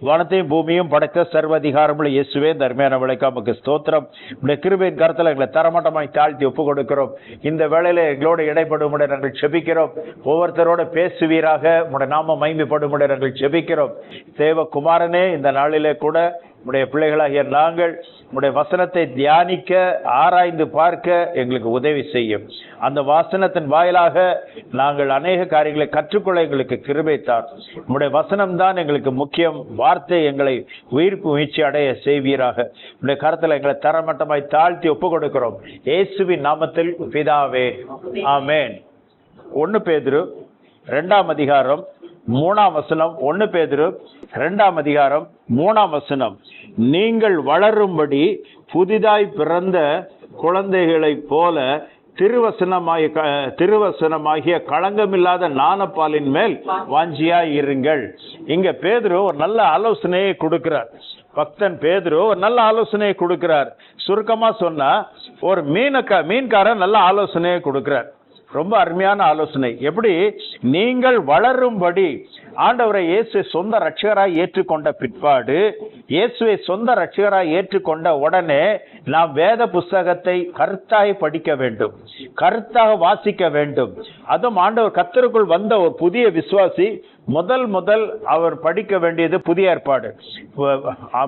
வானத்தையும் பூமியும் படைத்த சர்வதிகாரமுள்ள இயேசுவே தர்மையான விளைக்கா நமக்கு ஸ்தோத்திரம். உடைய கிருபையின் கருத்தில் எங்களை தரமட்டமாய் தாழ்த்தி ஒப்பு கொடுக்கிறோம் இந்த வேளையில எங்களோட இடைப்படும் நாங்கள் செபிக்கிறோம். ஒவ்வொருத்தரோட பேசுவீராக. உடைய நாம மைமைப்படும் நாங்கள் செபிக்கிறோம். தேவகுமாரனே இந்த நாளிலே கூட உடைய பிள்ளைகளாகிய நாங்கள் உடைய வசனத்தை தியானிக்க ஆராய்ந்து பார்க்க எங்களுக்கு உதவி செய்யும். அந்த வாசனத்தின் வாயிலாக நாங்கள் அநேக காரியங்களை கற்றுக்கொள்ள எங்களுக்கு கிருபைத்தார் உடைய வசனம் தான் எங்களுக்கு முக்கியம். வார்த்தை எங்களை உயிர்ப்பு முயற்சி அடைய செய்வீராக. உடைய கருத்தில் எங்களை தரமட்டமாய் தாழ்த்தி ஒப்பு கொடுக்கிறோம். இயேசுவின் நாமத்தில் பிதாவே ஆமேன். ஒன்று பேதுரு ரெண்டாம் அதிகாரம் மூணாம் வசனம் ஒன்னு பேதிரு ரெண்டாம் அதிகாரம் மூணாம் வசனம். நீங்கள் வளரும்படி புதிதாய் பிறந்த குழந்தைகளைப் போல திருவசனமாகிய க- திருவசனமாகிய களங்கமில்லாத நாணப்பாலின் மேல் வாஞ்சியாய் இருங்கள். இங்க பேதுரு ஒரு நல்ல ஆலோசனையை கொடுக்கிறார். பக்தன் பேதுரு ஒரு நல்ல ஆலோசனையை கொடுக்கிறார். சுருக்கமா சொன்னா ஒரு மீனக்க மீன்காரன் நல்ல ஆலோசனையை கொடுக்கிறார். ரொம்ப அருமையான ஆலோசனை. எப்படி? நீங்கள் வளரும்படி ஆண்டவரை இயேசுவை சொந்த ரட்சகராய் ஏற்றுக்கொண்ட பிற்பாடு இயேசுவை சொந்த ரட்சகராய் ஏற்றுக்கொண்ட உடனே நாம் வேத புஸ்தகத்தை கருத்தாய் படிக்க வேண்டும் கருத்தாக வாசிக்க வேண்டும். அதுவும் ஆண்டவர் கத்தருக்குள் வந்த ஒரு புதிய விசுவாசி முதல் முதல் அவர் படிக்க வேண்டியது புதிய ஏற்பாடு.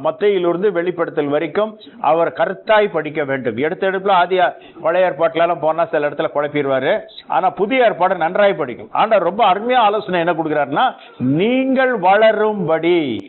மத்தையிலிருந்து வெளிப்படுத்தல் வரைக்கும் அவர் கருத்தாய் படிக்க வேண்டும். எடுத்த எடுப்புல ஆதி பழைய ஏற்பாட்டுல போனால் சில இடத்துல குழப்பிடுவாரு. ஆனால் புதிய ஏற்பாடு நன்றாய் படிக்கும். ஆண்டவர் ரொம்ப அருமையாக ஆலோசனை என்ன கொடுக்கிறாருன்னா நீங்கள் வளரும்படி.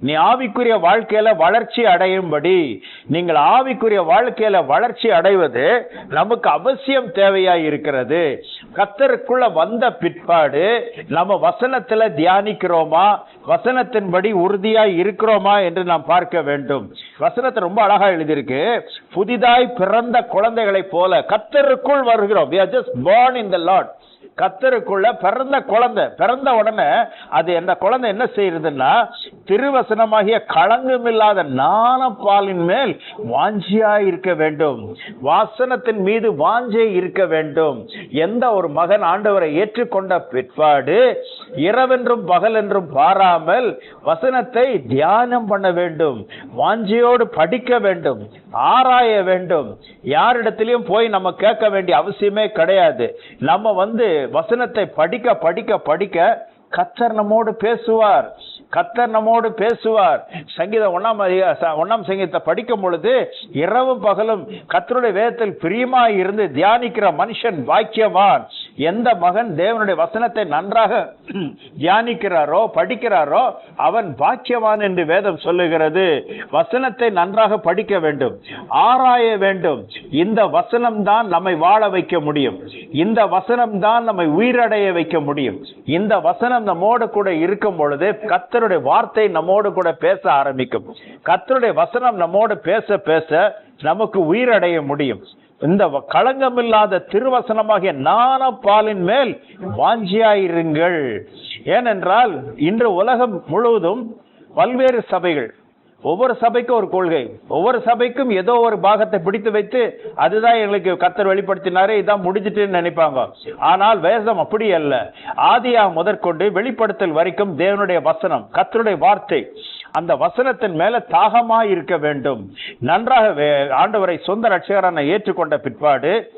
நீ ஆவிக்குரிய வாழ்க்கையில வளர்ச்சி அடையும்படி. நீங்கள் ஆவிக்குரிய வாழ்க்கையில வளர்ச்சி அடைவது நமக்கு அவசியம் தேவையா இருக்கிறது. கத்தருக்குள்ள வந்த பிற்பாடு நம்ம வசனத்துல தியானிக்கிறோமா? வசனத்தின்படி உறுதியா இருக்கிறோமா என்று நாம் பார்க்க வேண்டும். வசனத்தை ரொம்ப அழகா எழுதியிருக்கு. புதிதாய் பிறந்த குழந்தைகளைப் போல கத்தருக்குள் வருகிறோம். Just are in born lot கத்தருக்குள்ள பிறந்த குழந்தை பிறந்த உடனே அது என்ன குழந்தை என்ன செய்யறதுன்னா திருவசனமாகிய களங்கமில்லாத நாணப்பாலின் மேல் வாஞ்சியாய் இருக்க வேண்டும். வாசனத்தின் மீது வாஞ்சை இருக்க வேண்டும். எந்த ஒரு மகன் ஆண்டவரை ஏற்றுக்கொண்ட பிற்பாடு இரவென்றும் பகல் என்றும் பாராமல் வசனத்தை தியானம் பண்ண வேண்டும். வாஞ்சையோடு படிக்க வேண்டும். ஆராய வேண்டும். யாரிடத்திலையும் போய் நம்ம கேட்க வேண்டிய அவசியமே கிடையாது. நம்ம வந்து வசனத்தை படிக்க படிக்க படிக்க கத்தர் நம்மோடு பேசுவார். கத்தர் நம்மோடு பேசுவார். சங்கீதம் ஒன்னாம் அதிகா- ஒன்னாம் சங்கீதத்தை படிக்கும் பொழுது இரவும் பகலும் கத்தருடைய வேதத்தில் பிரியமாய் இருந்து தியானிக்கிற மனுஷன் பாக்கியவான் எந்த மகன் தேவனுடைய வசனத்தை நன்றாக தியானிக்கிறாரோ படிக்கிறாரோ அவன் பாக்கியவான் என்று வேதம் சொல்லுகிறது. வசனத்தை நன்றாக படிக்க வேண்டும் ஆராய வேண்டும். இந்த வசனம் தான் நம்மை வாழ வைக்க முடியும். இந்த வசனம் தான் நம்மை உயிரடைய வைக்க முடியும். இந்த வசனம் நம்மோடு கூட இருக்கும் பொழுது கத்தருடைய வார்த்தை நம்மோடு கூட பேச ஆரம்பிக்கும். கத்தருடைய வசனம் நம்மோடு பேச பேச நமக்கு உயிரடைய முடியும். இந்த வ- களங்கமில்லாத திருவசனமாகிய நாணப்பாலின் மேல் வாஞ்சியாயிருங்கள். ஏனென்றால் இன்று உலகம் முழுவதும் பல்வேறு சபைகள் ஒவ்வொரு சபைக்கும் ஒரு கொள்கை ஒவ்வொரு சபைக்கும் ஏதோ ஒரு பாகத்தை பிடித்து வைத்து அதுதான் எங்களுக்கு கத்தர் வெளிப்படுத்தினாரு இதான் முடிஞ்சிட்டுன்னு நினைப்பாங்க. ஆனால் வேதம் அப்படி அல்ல. ஆதியாக முதற்கொண்டு வெளிப்படுத்தல் வரைக்கும் தேவனுடைய வசனம் கத்தருடைய வார்த்தை அந்த வசனத்தின் மேல தாகமா இருக்க வேண்டும். நன்றாக வே- ஆண்டவரை சொந்த ரட்சகரான ஏற்றுக்கொண்ட பிற்பாடு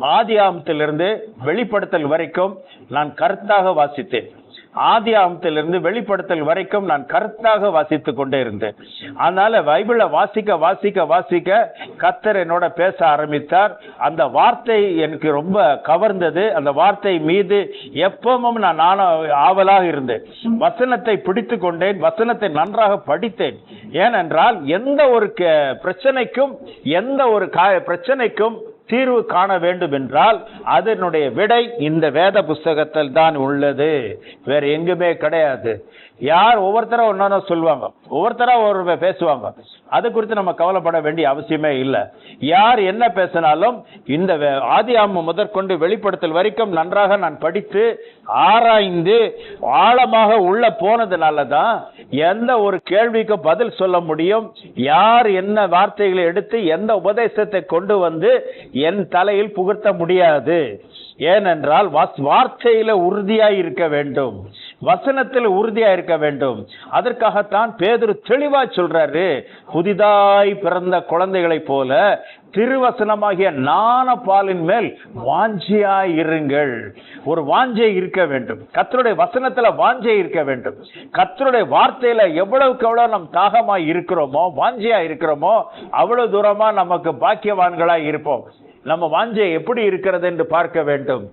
ஆதியாமத்திலிருந்து வெளிப்படுத்தல் வரைக்கும் நான் கருத்தாக வாசித்தேன். ஆதி ஆமத்திலிருந்து வெளிப்படுத்தல் வரைக்கும் நான் கருத்தாக வாசித்து கொண்டே இருந்தேன். அதனால பைபிளை வாசிக்க வாசிக்க வாசிக்க கத்தர் என்னோட பேச ஆரம்பித்தார். அந்த வார்த்தை எனக்கு ரொம்ப கவர்ந்தது. அந்த வார்த்தை மீது எப்பவும் நான் நான ஆவலாக இருந்தேன். வசனத்தை பிடித்து கொண்டேன். வசனத்தை நன்றாக படித்தேன். ஏனென்றால் எந்த ஒரு க- பிரச்சனைக்கும் எந்த ஒரு பிரச்சனைக்கும் தீர்வு காண வேண்டும் என்றால் அதனுடைய விடை இந்த வேத புஸ்தகத்தில் தான் உள்ளது. வேற எங்குமே கிடையாது. யார் ஒவ்வொருத்தரா ஒன்னொன்னு சொல்லுவாங்க. ஒவ்வொருத்தரா ஒரு பேசுவாங்க. அது குறித்து நம்ம கவலைப்பட வேண்டிய அவசியமே இல்லை. யார் என்ன பேசினாலும் இந்த வே- ஆதியாமம் முதற்கொண்டு வெளிப்படுத்தல் வரைக்கும் நன்றாக நான் படித்து ஆராய்ந்து ஆழமாக உள்ள போனதுனால தான் எந்த ஒரு கேள்விக்கு பதில் சொல்ல முடியும். யார் என்ன வார்த்தைகளை எடுத்து எந்த உபதேசத்தை கொண்டு வந்து என் தலையில் புகுத்த முடியாது. ஏனென்றால் வார்த்தையில உறுதியாய் இருக்க வேண்டும். வசனத்தில் உறுதியா இருக்க வேண்டும். அதற்காகத்தான் பேதர் தெளிவா சொல்றாரு. புதிதாய் பிறந்த குழந்தைகளைப் போல திருவசனமாகிய நாண பாலின் மேல் வாஞ்சியாய் இருங்கள். ஒரு வாஞ்சை இருக்க வேண்டும். கத்தருடைய வசனத்துல வாஞ்சை இருக்க வேண்டும். கத்தருடைய வார்த்தையில எவ்வளவுக்கு எவ்வளவு நம் தாகமாய் இருக்கிறோமோ வாஞ்சியா இருக்கிறோமோ அவ்வளவு தூரமா நமக்கு பாக்கியவான்களாய் இருப்போம். நம்ம வாஞ்சை எப்படி இருக்கிறது என்று பார்க்க வேண்டும்.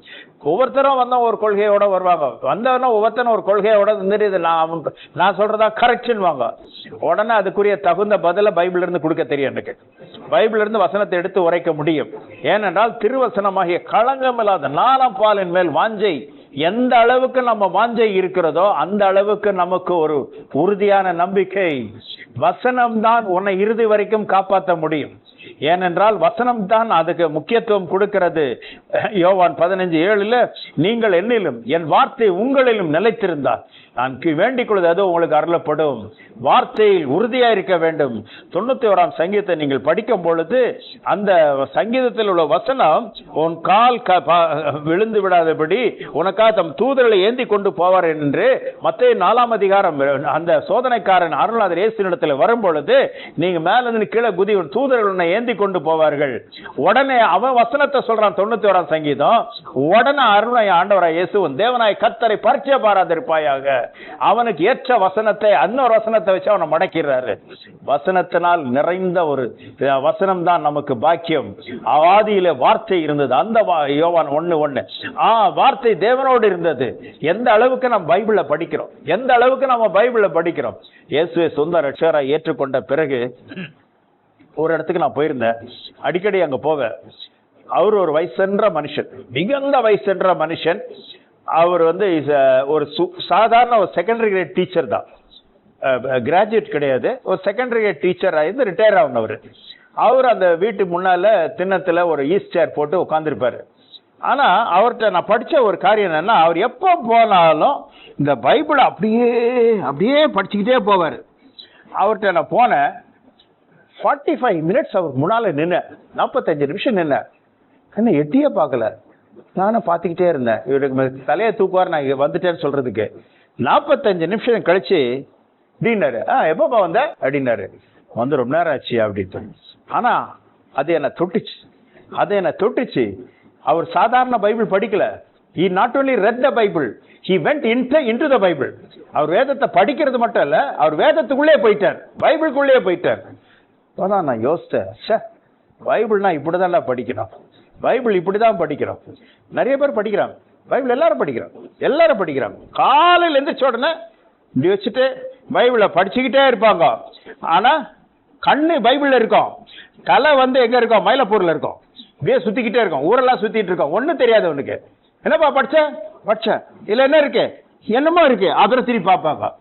ஒவ்வொருத்தரும் வந்தா ஒரு கொள்கையோட வருவாங்க. வந்தவன ஒவ்வொருத்தரும் ஒரு கொள்கையோட தெரியுது நான் நான் சொல்றதா கரெக்ஷன் வாங்க உடனே அதுக்குரிய தகுந்த பதில பைபிள்ல இருந்து கொடுக்க தெரியும் எனக்கு. பைபிள்ல இருந்து வசனத்தை எடுத்து உரைக்க முடியும். ஏனென்றால் திருவசனமாகிய களங்கம் இல்லாத நாலாம் பாலின் மேல் வாஞ்சை எந்த அளவுக்கு நம்ம வாஞ்சை இருக்கிறதோ அந்த அளவுக்கு நமக்கு ஒரு உறுதியான நம்பிக்கை. வசனம் தான் உன்னை இறுதி வரைக்கும் காப்பாற்ற முடியும். ஏனென்றால் வசனம் தான் அதுக்கு முக்கியத்துவம் கொடுக்கிறது. யோவான் பதினஞ்சு ஏழுல நீங்கள் என்னிலும் என் வார்த்தை உங்களிலும் நிலைத்திருந்தால் நான் வேண்டிக் கொள்வது அது உங்களுக்கு அருளப்படும். வார்த்தையில் உறுதியா இருக்க வேண்டும். தொண்ணூத்தி ஓராம் சங்கீதத்தை நீங்கள் படிக்கும் பொழுது அந்த சங்கீதத்தில் உள்ள வசனம் உன் கால் க- ப- விழுந்து விடாதபடி உனக்காக தம் தூதர்களை ஏந்தி கொண்டு போவார் என்று மத்திய நாலாம் அதிகாரம் அந்த சோதனைக்காரன் அருள்நாதர் இயேசுனிடத்தில் வரும் பொழுது நீங்க மேல இருந்து கீழே குதி தூதர்கள் உன்னை ஏந்தி கொண்டு போவார்கள். உடனே அவன் வசனத்தை சொல்றான் தொண்ணூத்தி ஓராம் சங்கீதம். உடனே அருணை ஆண்டவராய் இயேசுவன் தேவனாய் கத்தரை பரிச்சய பாராதிருப்பாயாக. அவனுக்கு ஏற்ற வசனத்தை அன்னொரு வசனத்தை வச்சு அவனை மடக்கிறாரு. வசனத்தினால் நிறைந்த ஒரு வசனம் தான் நமக்கு பாக்கியம். ஆதியில வார்த்தை இருந்தது. அந்த வா- யோவான் ஒண்ணு ஒண்ணு. ஆ வார்த்தை தேவனோடு இருந்தது. எந்த அளவுக்கு நம்ம பைபிள படிக்கிறோம்? எந்த அளவுக்கு நம்ம பைபிள படிக்கிறோம்? இயேசுவை சொந்த ரட்சகராய் ஏற்றுக்கொண்ட பிறகு ஒரு இடத்துக்கு நான் போயிருந்தேன். அடிக்கடி அங்கே போவேன் அவர் ஒரு வயசென்ற மனுஷன். மிகுந்த வயசென்ற மனுஷன். அவர் வந்து இஸ் ஒரு சு- சாதாரண ஒரு செகண்டரி கிரேட் டீச்சர் தான். கிராஜுவேட் கிடையாது. ஒரு செகண்டரி கிரேட் டீச்சர் இருந்து ரிட்டையர் ஆனவர். அவர் அந்த வீட்டு முன்னால் தின்னத்தில் ஒரு ஈஸ்ட் சேர் போட்டு உட்காந்துருப்பாரு ஆனால் அவர்கிட்ட நான் படித்த ஒரு காரியம் என்னென்னா அவர் எப்போ போனாலும் இந்த பைபிளை அப்படியே அப்படியே படிச்சுக்கிட்டே போவார். அவர்கிட்ட நான் போனேன். ஃபார்ட்டி ஃபைவ் மினிட்ஸ் அவர் முன்னால் நின்று நாற்பத்தஞ்சு நிமிஷம் நின்று என்ன எட்டியே பார்க்கல. நானும் பார்த்துக்கிட்டே இருந்தேன். இவருக்கு தலையை தூக்குவார் நான் இங்கே வந்துட்டேன்னு சொல்கிறதுக்கு நாற்பத்தஞ்சு நிமிஷம் கழிச்சு அப்படின்னாரு. ஆ எப்பப்பா வந்த? அப்படின்னாரு. வந்து ரொம்ப நேரம் ஆச்சு அப்படின்னு ஆனா அது என்னை தொட்டுச்சு. அது என்னை தொட்டுச்சு. அவர் சாதாரண பைபிள் படிக்கல. He not only read the Bible he went into into the Bible அவர் வேதத்தை படிக்கிறது மட்டும் இல்ல அவர் வேதத்துக்குள்ளே போயிட்டார். பைபிளுக்குள்ளே போயிட்டார். அதான் நான் யோசித்தேன் சே பைபிள்னா இப்படிதான்டா படிக்கணும். பைபிள் இப்படிதான் படிக்கிறோம் நிறைய பேர் படிக்கிறாங்க. பைபிள் எல்லாரும் படிக்கிறோம் எல்லாரும் படிக்கிறாங்க. காலையில எந்திரிச்ச உடனே இப்படி வச்சுட்டு பைபிளை படிச்சுக்கிட்டே இருப்பாங்க. ஆனா கண்ணு பைபிள்ல இருக்கும். தலை வந்து எங்க இருக்கும்? மயிலப்பூரில் இருக்கும். இப்படியே சுத்திக்கிட்டே இருக்கும். ஊரெல்லாம் சுற்றிட்டு இருக்கோம். ஒன்றும் தெரியாது உனக்கு என்னப்பா படிச்ச? படிச்ச. இதில் என்ன இருக்கு? என்னமோ இருக்கு. அதில் திருப்பி பார்ப்பாங்க.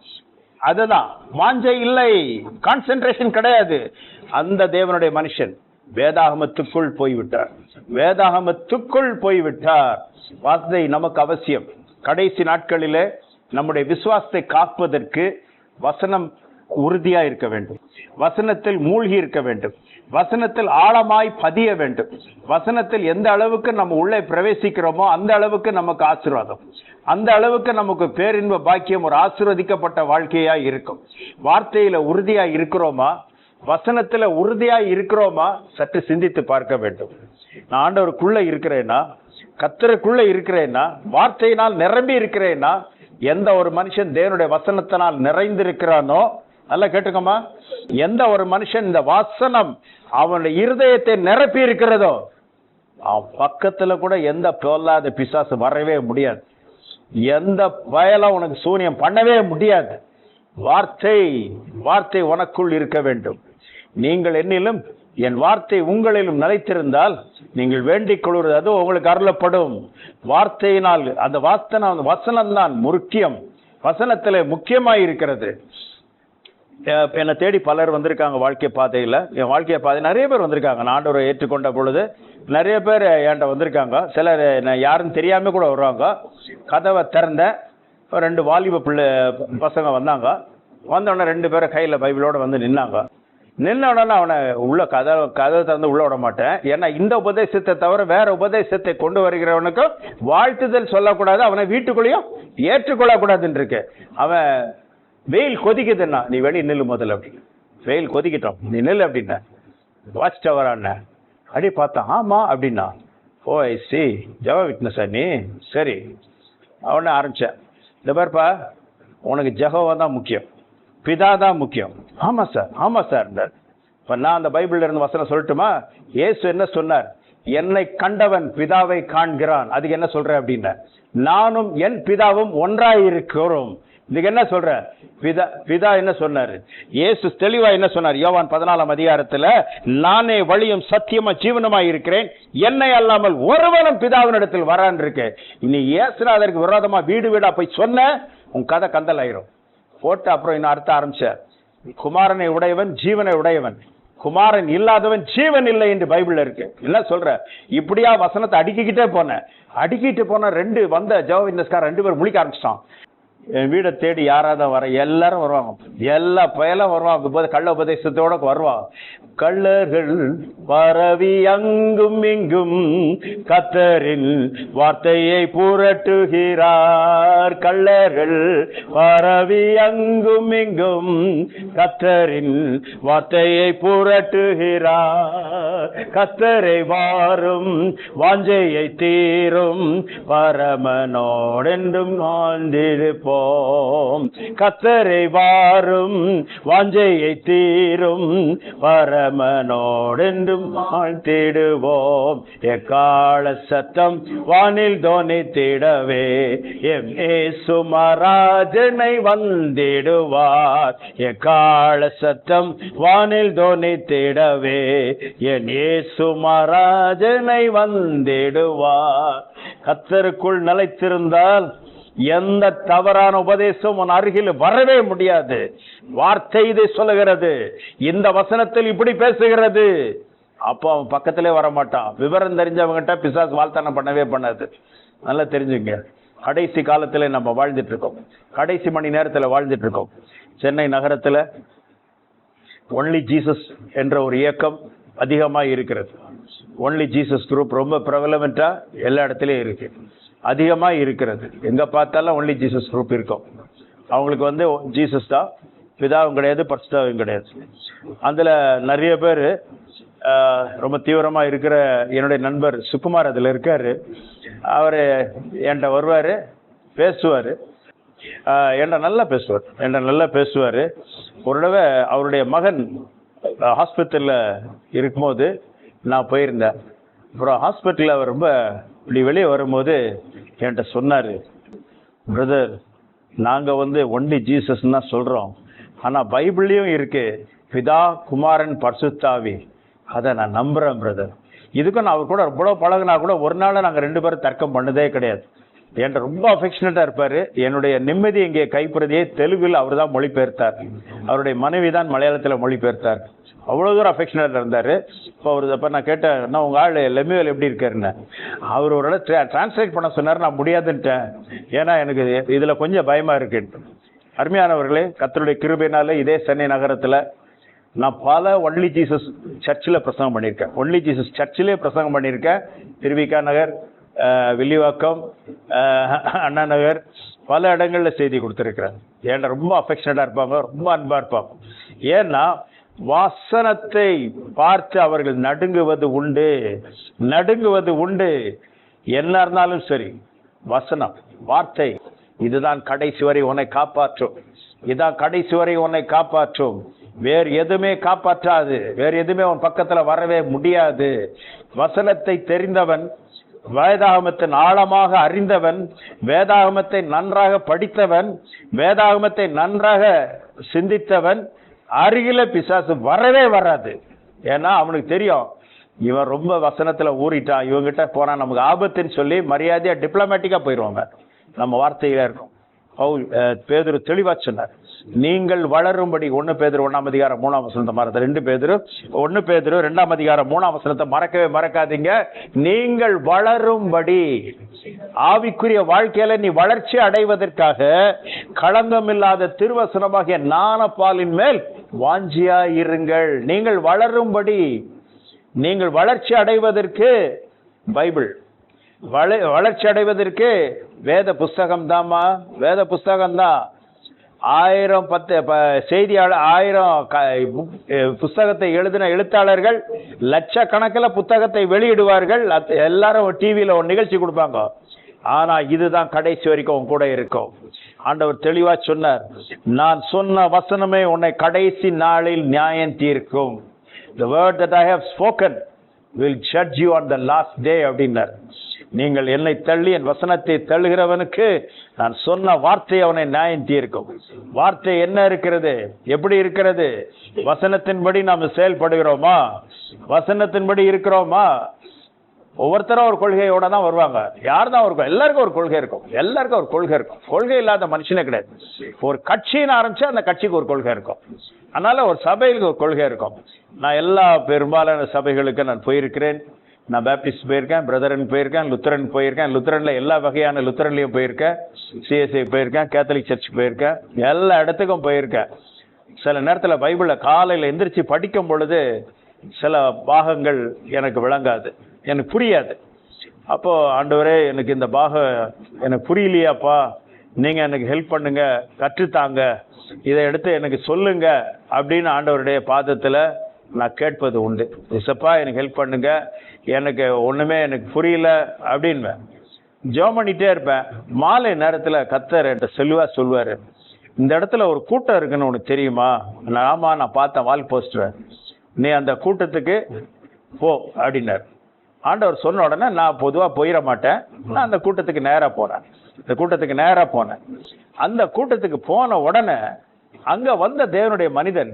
அதுதான். வாஞ்சை இல்லை. கான்சென்ட்ரேஷன் கிடையாது. அந்த தேவனுடைய மனுஷன் வேதாகமத்துக்குள் போய்விட்டார். வேதாகமத்துக்குள் போய்விட்டார். வார்த்தை நமக்கு அவசியம். கடைசி நாட்களிலே நம்முடைய விசுவாசத்தை காப்பதற்கு வசனம் உறுதியா இருக்க வேண்டும். வசனத்தில் மூழ்கி இருக்க வேண்டும். வசனத்தில் ஆழமாய் பதிய வேண்டும். வசனத்தில் எந்த அளவுக்கு நம்ம உள்ளே பிரவேசிக்கிறோமோ அந்த அளவுக்கு நமக்கு ஆசீர்வாதம். அந்த அளவுக்கு நமக்கு பேரின்ப பாக்கியம் ஒரு ஆசீர்வதிக்கப்பட்ட வாழ்க்கையா இருக்கும். வார்த்தையில உறுதியா இருக்கிறோமா? வசனத்துல உறுதியா இருக்கிறோமா? சற்று சிந்தித்து பார்க்க வேண்டும். நான் ஆண்டவருக்குள்ள இருக்கிறேன்னா கத்தருக்குள்ள இருக்கிறேன்னா வார்த்தையினால் நிரம்பி இருக்கிறேன்னா எந்த ஒரு மனுஷன் தேவனுடைய வசனத்தினால் நிறைந்திருக்கிறானோ நல்லா கேட்டுக்கோமா எந்த ஒரு மனுஷன் இந்த வசனம் அவனுடைய இருதயத்தை நிரப்பி இருக்கிறதோ அவன் பக்கத்துல கூட எந்த பொல்லாத பிசாசு வரவே முடியாது. எந்த பயலும் உனக்கு சூனியம் பண்ணவே முடியாது. வார்த்தை வார்த்தை உனக்குள் இருக்க வேண்டும். நீங்கள் என்னிலும் என் வார்த்தை உங்களிலும் நிலைத்திருந்தால் நீங்கள் வேண்டிக் கொள்வது அது உங்களுக்கு அருளப்படும். வார்த்தையினால் அந்த வாசனம் அந்த வசனம் தான் முக்கியம். வசனத்தில் முக்கியமாய் இருக்கிறது. என்னை தேடி பலர் வந்திருக்காங்க வாழ்க்கை பாதையில். என் வாழ்க்கை பாதை நிறைய பேர் வந்திருக்காங்க. நான் ஆண்டவரை ஏற்றுக்கொண்ட பொழுது நிறைய பேர் என்கிட்ட வந்திருக்காங்க. சிலர் என்ன யாருன்னு தெரியாமல் கூட வருவாங்க. கதவை திறந்தேன் ரெண்டு வாலிப பிள்ளை பசங்க வந்தாங்க. வந்தோடனே ரெண்டு பேரும் கையில் பைபிளோடு வந்து நின்னாங்க. நின்ன உடனே அவனை உள்ள கதவை கதவை திறந்து உள்ள விட மாட்டேன். ஏன்னா இந்த உபதேசத்தை தவிர வேற உபதேசத்தை கொண்டு வருகிறவனுக்கும் வாழ்த்துதல் சொல்லக்கூடாது. அவனை வீட்டுக்குள்ளேயும் ஏற்றுக்கொள்ளக்கூடாதுன்னு இருக்கு. அவன் வெயில் கொதிக்குதுன்னா நீ வெளியே நில்லு முதல்ல அப்படின்னு. வெயில் கொதிக்கிட்டோம். நீ நில்லு அப்படின்ன வாட்ச் டவர் அப்படி பார்த்தா ஆமாம் அப்படின்னா ஓ ஐ சி ஜவ விட்னஸா நீ? சரி. அவனே ஆரம்பித்தேன் இந்த பாருப்பா உனக்கு ஜெகோவா தான் முக்கியம். பிதா தான் முக்கியம். ஆமாம் சார் ஆமாம் சார் இப்ப நான் அந்த பைபிளில் இருந்து வசனம் சொல்லட்டுமா? ஏசு என்ன சொன்னார்? என்னை கண்டவன் பிதாவை காண்கிறான். அதுக்கு என்ன சொல்கிறேன் அப்படின்னா நானும் என் பிதாவும் ஒன்றாயிருக்கிறோம். இதுக்கு என்ன சொல்ற? பிதா பிதா என்ன சொன்னாரு? இயேசு தெளிவா என்ன சொன்னார்? யோவான் பதினாலாம் அதிகாரத்துல நானே வழியும் சத்தியமா ஜீவனமா இருக்கிறேன். என்னை அல்லாமல் ஒருவனும் பிதாவினிடத்தில் வரான் இருக்கு. இனி இயேசுநாதருக்கு விரோதமா வீடு வீடா போய் சொன்ன உன் கதை கந்தல் ஆயிரும் போட்டு அப்புறம் இன்னும் அர்த்த ஆரம்பிச்சார் குமாரனை உடையவன் ஜீவனை உடையவன். குமாரன் இல்லாதவன் ஜீவன் இல்லை என்று பைபிள்ல இருக்கு. என்ன சொல்ற? இப்படியா வசனத்தை அடுக்கிக்கிட்டே போனேன் அடுக்கிட்டு போன ரெண்டு வந்த ஜோவிந்தஸ்கார் ரெண்டு பேரும் முழிக்க ஆரம்பிச்சிட்டான். என் வீடை தேடி யாராவது வர எல்லாரும் வருவாங்க. எல்லா பயலும் வருவாங்க. போது கள்ள உபதேசத்தோட வருவாங்க. கள்ளர்கள் பரவி அங்கும் இங்கும் கத்தரின் வார்த்தையை புரட்டுகிறார். கள்ளர்கள் பரவி அங்கும் இங்கும் கத்தரின் வார்த்தையை புரட்டுகிறார். கத்தரை வாரும் வாஞ்சையை தீரும் பரமனோடென்றும் வாழ்ந்திருப்போம். கத்தரை வாரும் வாஞ்சையை தீரும் பரமனோடென்றும் வாழ்த்திடுவோம். எக்கால சத்தம் வானில் தோனித்திடவே எம் ஏசு சுமராஜனை வந்திடுவார். எக்கால சத்தம் வானில் தோனித்திடவே என் ஏசு சுமராஜனை வந்திடுவார். கத்தருக்குள் நிலைத்திருந்தால் எந்த தவறான உபதேசம் உன் அருகில் வரவே முடியாது. வார்த்தை இதை சொல்லுகிறது. இந்த வசனத்தில் இப்படி பேசுகிறது. அப்போ அவன் பக்கத்திலே வர மாட்டான் விவரம் தெரிஞ்சவங்கிட்ட பிசாஸ் வாழ்த்தனம் பண்ணவே பண்ணாது. நல்லா தெரிஞ்சுங்க. கடைசி காலத்தில் நம்ம வாழ்ந்துட்டு இருக்கோம். கடைசி மணி நேரத்தில் வாழ்ந்துட்டு இருக்கோம். சென்னை நகரத்தில் ஒன்லி ஜீசஸ் என்ற ஒரு இயக்கம் அதிகமாக இருக்கிறது. ஒன்லி ஜீசஸ் குரூப் ரொம்ப பிரபலமெண்ட்டாக எல்லா இடத்துலையும் இருக்குது அதிகமாக இருக்கிறது. எங்கே பார்த்தாலும் ஒன்லி ஜீசஸ் குரூப் இருக்கும். அவங்களுக்கு வந்து ஜீசஸ் தான். பிதாவும் கிடையாது பரிசுத்தாவும் கிடையாது. அதில் நிறைய பேர் ரொம்ப தீவிரமாக இருக்கிற என்னுடைய நண்பர் சுக்குமார் அதில் இருக்கார். அவர் என்கிட்ட வருவார் பேசுவார். ஆஹ் என்கிட்ட நல்லா பேசுவார். என்கிட்ட நல்லா பேசுவார். ஒரு தடவை அவருடைய மகன் ஹாஸ்பிட்டலில் இருக்கும்போது நான் போயிருந்தேன். அப்புறம் ஹாஸ்பிட்டலில் அவர் ரொம்ப இப்படி வெளியே வரும்போது என்கிட்ட சொன்னார் பிரதர் நாங்கள் வந்து ஒன்லி ஜீசஸ் தான் சொல்கிறோம் ஆனால் பைபிள்லேயும் இருக்குது பிதா குமாரன் பர்சுத்தாவி. அதை நான் நம்புகிறேன் பிரதர் இதுக்கும் நான் அவர் கூட ரொம்ப பழகுனா கூட ஒரு நாள் நாங்கள் ரெண்டு பேரும் தர்க்கம் பண்ணதே கிடையாது. என்கிட்ட ரொம்ப அஃபெக்ஷனட்டாக இருப்பார். என்னுடைய நிம்மதி இங்கே கைப்பிரதியை தெலுங்கில் அவர் தான் மொழிபெயர்த்தார். அவருடைய மனைவி தான் மலையாளத்தில் மொழிபெயர்த்தார். அவ்வளோ தூரம் அஃபெக்ஷனேட்டாக இருந்தார். இப்போ அவர் அப்போ நான் கேட்டேன் நான் உங்கள் ஆள் லெமிவேல் எப்படி இருக்காருன்னு? அவர் ஒரு டிரான்ஸ்லேட் பண்ண சொன்னார் நான் முடியாதுன்ட்டேன். ஏன்னா எனக்கு இதில் கொஞ்சம் பயமாக இருக்குது அருமையானவர்களே கத்தருடைய கிருபையினால இதே சென்னை நகரத்தில் நான் பல ஒன்லி ஜீசஸ் சர்ச்சில் பிரசங்கம் பண்ணியிருக்கேன். ஒன்லி ஜீசஸ் சர்ச்சிலே பிரசங்கம் பண்ணியிருக்கேன். திருவிக்கா நகர் வில்லிவாக்கம் அண்ணா நகர் பல இடங்களில் செய்தி கொடுத்துருக்குறேன். ஏன்னா ரொம்ப அஃபெக்ஷனடாக இருப்பாங்க ரொம்ப அன்பாக இருப்பாங்க. ஏன்னா வாசனத்தை பார்த்து அவர்கள் நடுங்குவது உண்டு. நடுங்குவது உண்டு. என்ன இருந்தாலும் சரி வசனம் வார்த்தை இதுதான் கடைசி வரை உன்னை காப்பாற்றும். இதான் கடைசி வரை உன்னை காப்பாற்றும். வேறு எதுவுமே காப்பாற்றாது. வேறு எதுவுமே உன் பக்கத்துல வரவே முடியாது. வசனத்தை தெரிந்தவன் வேதாகமத்தின் ஆழமாக அறிந்தவன் வேதாகமத்தை நன்றாக படித்தவன் வேதாகமத்தை நன்றாக சிந்தித்தவன் அருகில பிசாசு வரவே வராது. ஏன்னா அவனுக்கு தெரியும் இவன் ரொம்ப வசனத்துல ஊறிட்டான் இவங்கிட்ட போனா நமக்கு ஆபத்துன்னு சொல்லி மரியாதையா டிப்ளமேட்டிக்கா போயிடுவாங்க நம்ம வார்த்தையில இருக்கும். பவுல் பேதுரு தெளிவா சொன்னார். நீங்கள் வளரும்படி ஒன்னு பேதர் ஒண்ணாம் அதிகாரம் மூணாம் வசனத்தை மறந்து ரெண்டு பேதுரு. ஒன்னு பேதுரு ரெண்டாம் அதிகாரம் மூணாம் வசனத்தை மறக்கவே மறக்காதீங்க. நீங்கள் வளரும்படி ஆவிக்குரிய வாழ்க்கையில நீ வளர்ச்சி அடைவதற்காக களங்கம் இல்லாத திருவசனமாகிய நாணப்பாலின் மேல் வாஞ்சியா இருங்கள். நீங்கள் வளரும்படி நீங்கள் வளர்ச்சி அடைவதற்கு பைபிள் வள வளர்ச்சி அடைவதற்கு வேத புஸ்தகம் தாமா வேத புஸ்தகம் தான் ஆயிரம் பத்து ப- செய்தியாளர் ஆயிரம் க- புஸ்தகத்தை எழுதின எழுத்தாளர்கள் லட்சக்கணக்கில் புத்தகத்தை வெளியிடுவார்கள். எல்லாரும் டிவியில் ஒரு நிகழ்ச்சி கொடுப்பாங்க. ஆனால் இதுதான் கடைசி வரைக்கும் உன் கூட இருக்கும். ஆண்டவர் தெளிவாக சொன்னார் நான் சொன்ன வசனமே உன்னை கடைசி நாளில் நியாயம் தீர்க்கும். The word that I have spoken will judge you on the last day அப்படின்னார். நீங்கள் என்னை தள்ளி என் வசனத்தை தள்ளுகிறவனுக்கு நான் சொன்ன வார்த்தை அவனை நியாயம் தீர்க்கும். வார்த்தை என்ன இருக்கிறது? எப்படி இருக்கிறது? வசனத்தின்படி நாம் செயல்படுகிறோமா? வசனத்தின்படி இருக்கிறோமா? ஒவ்வொருத்தரும் ஒரு கொள்கையோட தான் வருவாங்க. யார் தான் ஒரு எல்லாருக்கும் ஒரு கொள்கை இருக்கும். எல்லாருக்கும் ஒரு கொள்கை இருக்கும். கொள்கை இல்லாத மனுஷனே கிடையாது. ஒரு கட்சின்னு ஆரம்பிச்சா அந்த கட்சிக்கு ஒரு கொள்கை இருக்கும். அதனால ஒரு சபைகளுக்கு ஒரு கொள்கை இருக்கும். நான் எல்லா பெரும்பாலான சபைகளுக்கு நான் போயிருக்கிறேன். நான் பேப்டிஸ்ட் போயிருக்கேன் பிரதரன் போயிருக்கேன் லுத்தரன் போயிருக்கேன் லுத்தரனில் எல்லா வகையான லுத்தரன்லையும் போயிருக்கேன் சிஎஸ்ஐ போயிருக்கேன் கேத்தலிக் சர்ச் போயிருக்கேன் எல்லா இடத்துக்கும் போயிருக்கேன். சில நேரத்தில் பைபிளை காலையில் எந்திரிச்சு படிக்கும் பொழுது சில பாகங்கள் எனக்கு விளங்காது எனக்கு புரியாது. அப்போது ஆண்டவரே எனக்கு இந்த பாகம் எனக்கு புரியலையாப்பா நீங்கள் எனக்கு ஹெல்ப் பண்ணுங்க கற்றுத்தாங்க இதை எடுத்து எனக்கு சொல்லுங்க அப்படின்னு ஆண்டவருடைய பாதத்தில் நான் கேட்பது உண்டு. இசப்பா எனக்கு ஹெல்ப் பண்ணுங்க எனக்கு ஒன்றுமே எனக்கு புரியல அப்படின்வேன் ஜோம் பண்ணிகிட்டே இருப்பேன். மாலை நேரத்தில் கத்தர் என்கிட்ட செல்வா சொல்லுவார். இந்த இடத்துல ஒரு கூட்டம் இருக்குன்னு உனக்கு தெரியுமா? நான் ஆமாம் நான் பார்த்தேன் வால் போஸ்டர் நீ அந்த கூட்டத்துக்கு போ அப்படின்னார். ஆண்டவர் சொன்ன உடனே நான் பொதுவாக போயிட மாட்டேன். நான் அந்த கூட்டத்துக்கு நேராக போகிறேன் இந்த கூட்டத்துக்கு நேராக போனேன். அந்த கூட்டத்துக்கு போன உடனே அங்கே வந்த தேவனுடைய மனிதன்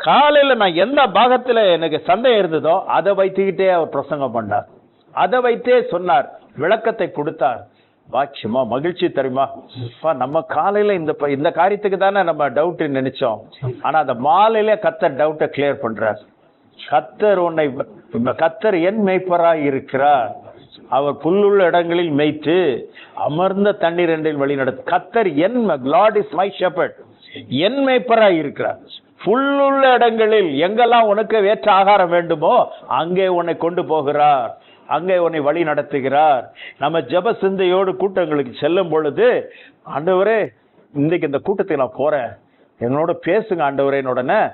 காலையில நான் எந்த பாகத்துல எனக்கு சந்தேகம் இருந்ததோ அதை வைத்துக்கிட்டே அவர் பிரசங்கம் பண்ணார். அதை வைத்தே சொன்னார் விளக்கத்தை கொடுத்தார். பாக்கியமா மகிழ்ச்சி தருமா நம்ம காலையில இந்த இந்த காரியத்துக்கு தானே நம்ம டவுட் நினைச்சோம். ஆனா அந்த மாலையில கத்தர் டவுட்டை கிளியர் பண்றார். கத்தர் உன்னை கத்தர் என் மேய்ப்பராய் இருக்கிறார். அவர் புல்லுள்ள இடங்களில் மேய்த்து அமர்ந்த தண்ணீர் என்றில் வழி நடத்து கத்தர் என் லார்ட் இஸ் மை ஷெப்பர்ட் என் மேய்ப்பராய் இருக்கிறார். புல்லுள்ள இடங்களில் எங்கெல்லாம் உனக்கு ஏற்ற ஆகாரம் வேண்டுமோ அங்கே உன்னை கொண்டு போகிறார். அங்கே உன்னை வழி நடத்துகிறார். நம்ம ஜெப சிந்தையோடு கூட்டங்களுக்கு செல்லும் பொழுது ஆண்டவரே இன்றைக்கு இந்த கூட்டத்துக்கு நான் போறேன். என்னோட பேசுங்க ஆண்டவரேன்னு உடனே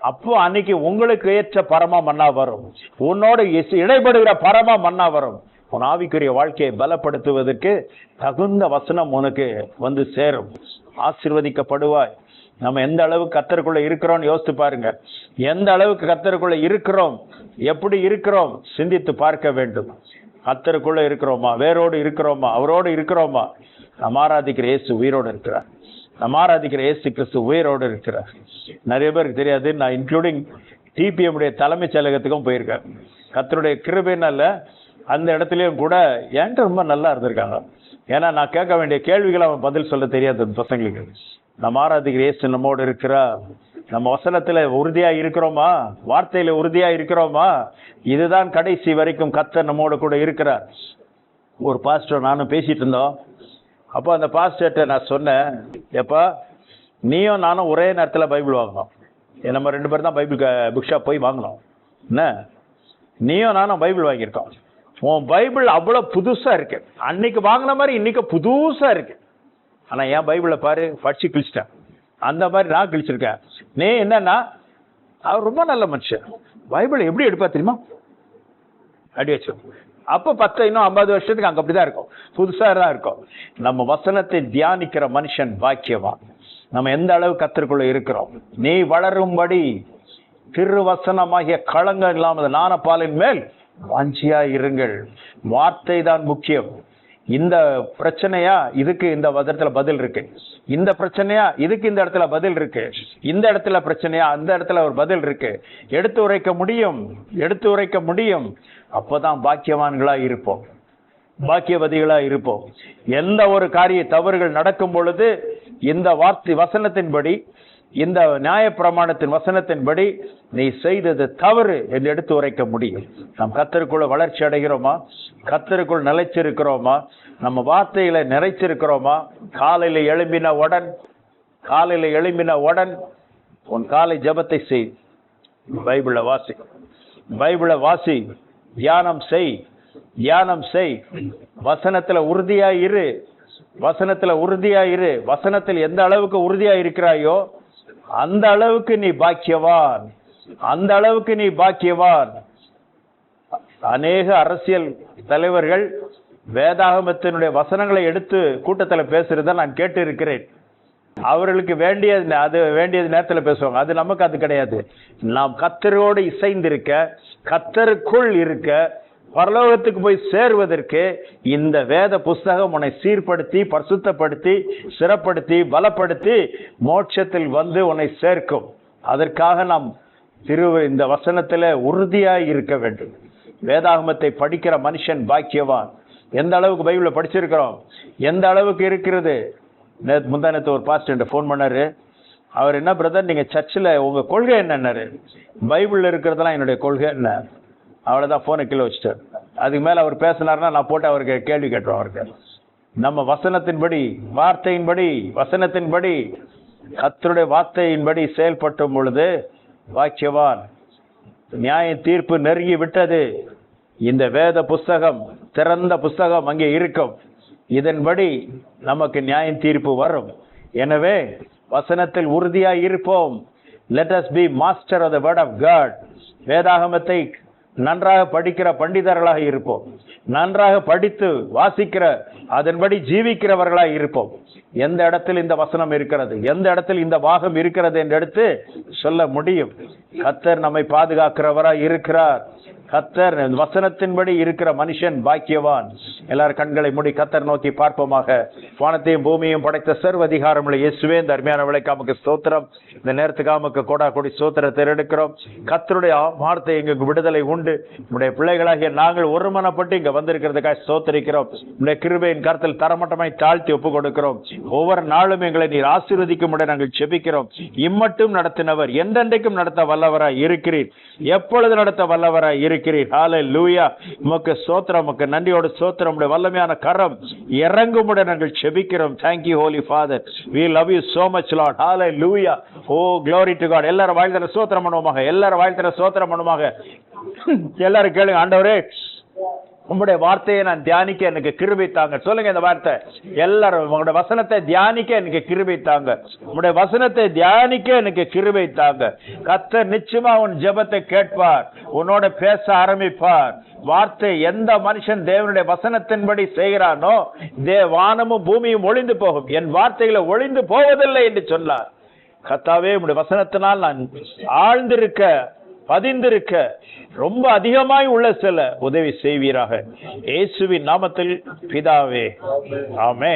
அப்போ அன்னைக்கு உங்களுக்கு ஏற்ற பரம மன்னா வரும். உன்னோட இசை- இடைப்படுகிற பரம மன்னா வரும். உன் ஆவிக்குரிய வாழ்க்கையை பலப்படுத்துவதற்கு தகுந்த வசனம் உனக்கு வந்து சேரும். ஆசிர்வதிக்கப்படுவாய். நம்ம எந்த அளவுக்கு கத்தருக்குள்ள இருக்கிறோம்னு யோசித்து பாருங்க. எந்த அளவுக்கு கத்தருக்குள்ள இருக்கிறோம்? எப்படி இருக்கிறோம்? சிந்தித்து பார்க்க வேண்டும். கத்தருக்குள்ள இருக்கிறோமா? வேரோடு இருக்கிறோமா? அவரோடு இருக்கிறோமா? நம்ம ஆராதிக்கிற இயேசு உயிரோடு இருக்கிறார். நம்ம ஆராதிக்கிற இயேசு கிறிஸ்து உயிரோடு இருக்கிறார். நிறைய பேருக்கு தெரியாது. நான் இன்க்ளூடிங் டிபிஎம்முடைய தலைமைச் செயலகத்துக்கும் போயிருக்கேன். கத்தருடைய கிருபைனால அந்த இடத்துலையும் கூட என்கிட்ட ரொம்ப நல்லா இருந்திருக்காங்க. ஏன்னா நான் கேட்க வேண்டிய கேள்விகளை அவன் பதில் சொல்ல தெரியாது அந்த பசங்களுக்கு. நம்ம ஆராதிக்கிற இயேசு நம்மோடு இருக்கிறார். நம்ம வசனத்தில் உறுதியாக இருக்கிறோமா? வார்த்தையில் உறுதியாக இருக்கிறோமா? இதுதான் கடைசி வரைக்கும் கத்தர் நம்மோடு கூட இருக்கிறார். ஒரு பாஸ்டர் நானும் பேசிகிட்டு இருந்தோம். அப்போ அந்த பாஸ்டர்கிட்ட நான் சொன்னேன் எப்பா நீயும் நானும் ஒரே நேரத்தில் பைபிள் வாங்கினோம் நம்ம ரெண்டு பேரும் தான் பைபிள் புக் ஷாப் போய் வாங்கினோம் என்ன? நீயும் நானும் பைபிள் வாங்கியிருக்கோம். உன் பைபிள் அவ்வளோ புதுசாக இருக்கு. அன்னைக்கு வாங்கின மாதிரி இன்னைக்கு புதுசாக இருக்குது ஆனால் என் பைபிளை பாரு படிச்சு கிழிச்சிட்டேன். அந்த மாதிரி நான் கிழிச்சிருக்கேன். நீ என்னன்னா அவர் ரொம்ப நல்ல மனுஷன். பைபிளை எப்படி எடுப்பா தெரியுமா? அப்படி வச்சு அப்போ பத்து இன்னும் ஐம்பது வருஷத்துக்கு அங்க அப்படிதான் இருக்கும். புதுசாக தான் இருக்கும். நம்ம வசனத்தை தியானிக்கிற மனுஷன் பாக்கியவான். நம்ம எந்த அளவு கத்திற்குள்ள இருக்கிறோம்? நீ வளரும்படி திருவசனமாகிய களங்கம் இல்லாமல் நாணப்பாலின் மேல் வாஞ்சியா இருங்கள். வார்த்தை தான் முக்கியம். இந்த பிரச்சனையா இதுக்கு இந்த இடத்துல பதில் இருக்கு. இந்த பிரச்சனையா இதுக்கு இந்த இடத்துல பதில் இருக்கு. இந்த இடத்துல பிரச்சனையா அந்த இடத்துல ஒரு பதில் இருக்கு. எடுத்து உரைக்க முடியும் எடுத்து உரைக்க முடியும். அப்போதான் பாக்கியவான்களா இருப்போம். பாக்கியவதிகளா இருப்போம். எந்த ஒரு காரிய தவறுகள் நடக்கும் பொழுது இந்த வார்த்தை வசனத்தின்படி இந்த நியாயப்பிரமாணத்தின் வசனத்தின்படி நீ செய்தது தவறு என்று எடுத்து உரைக்க முடியும். நாம் கத்தருக்குள்ள வளர்ச்சி அடைகிறோமா? கத்தருக்குள் நிலைச்சிருக்கிறோமா நம்ம வார்த்தையில நிறைச்சிருக்கிறோமா காலையில எழும்பின உடன் காலையில எழும்பின உடன் உன் காலை ஜெபத்தை செய். பைபிளை வாசி. பைபிளை வாசி. தியானம் செய். தியானம் செய். வசனத்துல உறுதியா இரு வசனத்துல உறுதியா இரு வசனத்தில் எந்த அளவுக்கு உறுதியா இருக்கிறாயோ அந்த அளவுக்கு நீ பாக்கியவான். அந்த அளவுக்கு நீ பாக்கியவான். அநேக அரசியல் தலைவர்கள் வேதாகமத்தினுடைய வசனங்களை எடுத்து கூட்டத்தில் பேசுறத நான் கேட்டு இருக்கிறேன் அவர்களுக்கு வேண்டியது அது வேண்டியது நேரத்தில் பேசுவாங்க. அது நமக்கு அது கிடையாது. நாம் கத்தரோடு இசைந்திருக்க கத்தருக்குள் இருக்க பரலோகத்துக்கு போய் சேருவதற்கு இந்த வேத புஸ்தகம் உன்னை சீர்படுத்தி பரிசுத்தப்படுத்தி சிறப்படுத்தி பலப்படுத்தி மோட்சத்தில் வந்து உன்னை சேர்க்கும். அதற்காக நாம் திரு இந்த வசனத்தில் உறுதியாக இருக்க வேண்டும். வேதாகமத்தை படிக்கிற மனுஷன் பாக்கியவான். எந்த அளவுக்கு பைபிளை படிச்சிருக்கிறோம்? எந்த அளவுக்கு இருக்கிறது? நேத்து முந்தானத்து ஒரு பாஸ்டர் ஃபோன் பண்ணாரு. அவர் என்ன பிரதர் நீங்கள் சர்ச்சில் உங்கள் கொள்கை என்னன்னாரு? பைபிளில் இருக்கிறதெல்லாம் என்னுடைய கொள்கை என்ன? அவ்வளோதான் ஃபோனை கீழே வச்சுட்டார் அதுக்கு மேலே அவர் பேசினாருன்னா நான் போட்டு அவருக்கு கேள்வி கேட்டுருவோம் அவருக்கு நம்ம வசனத்தின்படி வார்த்தையின்படி வசனத்தின்படி கத்தருடைய வார்த்தையின்படி செயல்பட்டும் பொழுது வாக்கியவான் நியாய தீர்ப்பு நெருங்கி விட்டது. இந்த வேத புஸ்தகம் திறந்த புஸ்தகம் அங்கே இருக்கும். இதன்படி நமக்கு நியாய தீர்ப்பு வரும். எனவே வசனத்தில் உறுதியாய் இருப்போம். Let us be master of the word of God வேதாகமத்தை நன்றாக படிக்கிற பண்டிதர்களாக இருப்போம். நன்றாக படித்து வாசிக்கிற அதன்படி ஜீவிக்கிறவர்களாக இருப்போம். எந்த இடத்தில் இந்த வசனம் இருக்கிறது? எந்த இடத்தில் இந்த பாகம் இருக்கிறது என்று எடுத்து சொல்ல முடியும். கத்தர் நம்மை பாதுகாக்கிறவராக இருக்கிறார். கத்தர் வசனத்தின்படி இருக்கிற மனுஷன் பாக்கியவான். எல்லாரும் கண்களை மூடி கத்தர் நோக்கி பார்ப்போமாக. வானத்தையும் பூமியையும் படைத்த சர்வ அதிகாரமுள்ள இயேசுவே இந்த அருமையான விளைக்காமக்கு ஸ்தோத்திரம். இந்த நேரத்துக்காமக்கு கோடா கொடி ஸ்தோத்திரத்தை எடுக்கிறோம். கத்தருடைய வார்த்தை எங்களுக்கு விடுதலை உண்டு. நம்முடைய பிள்ளைகளாகிய நாங்கள் ஒருமனப்பட்டு இங்க வந்திருக்கிறதுக்காக ஸ்தோத்தரிக்கிறோம். நம்முடைய கிருபையின் கருத்தில் தரமட்டமாய் தாழ்த்தி ஒப்பு கொடுக்கிறோம். ஒவ்வொரு நாளும் எங்களை நீர் ஆசீர்வதிக்கும்படி நாங்கள் செபிக்கிறோம் இம்மட்டும் நடத்தினவர் எந்தெண்டைக்கும் நடத்த வல்லவராய் இருக்கிறீர். எப்பொழுது நடத்த வல்லவராய் இருக்கிறீர் ஹாலே லூயா உமக்கு சோத்திரம் உமக்கு நன்றியோட சோத்திரம். உடைய வல்லமையான கரம் இறங்குமுட நாங்கள் செபிக்கிறோம். Thank you holy father we love you so much lord hallelujah oh glory to God எல்லாரும் வாழ்த்தர சோத்திரம் பண்ணுவோமாக. எல்லாரும் வாழ்த்தர சோத்திரம் பண்ணுவாங்க எல்லாரும் கேளுங்க ஆண்டவரே. உங்களுடைய வார்த்தையை நான் தியானிக்க எனக்கு கிருபை தாங்க சொல்லுங்க இந்த வார்த்தை. எல்லாரும் உங்களுடைய வசனத்தை தியானிக்க எனக்கு கிருபை தாங்க உங்களுடைய வசனத்தை தியானிக்க எனக்கு கிருபை தாங்க கத்த நிச்சயமா உன் ஜெபத்தை கேட்பார். உன்னோட பேச ஆரம்பிப்பார். வார்த்தை எந்த மனுஷன் தேவனுடைய வசனத்தின்படி செய்கிறானோ தே வானமும் பூமியும் ஒளிந்து போகும். என் வார்த்தைகளை ஒளிந்து போவதில்லை என்று சொன்னார். கத்தாவே உங்களுடைய வசனத்தினால் நான் ஆழ்ந்திருக்க பதிந்திருக்க ரொம்ப அதிகமாய் உள்ள செல்ல உதவி செய்வீராக. இயேசுவின் நாமத்தில் பிதாவே. ஆமே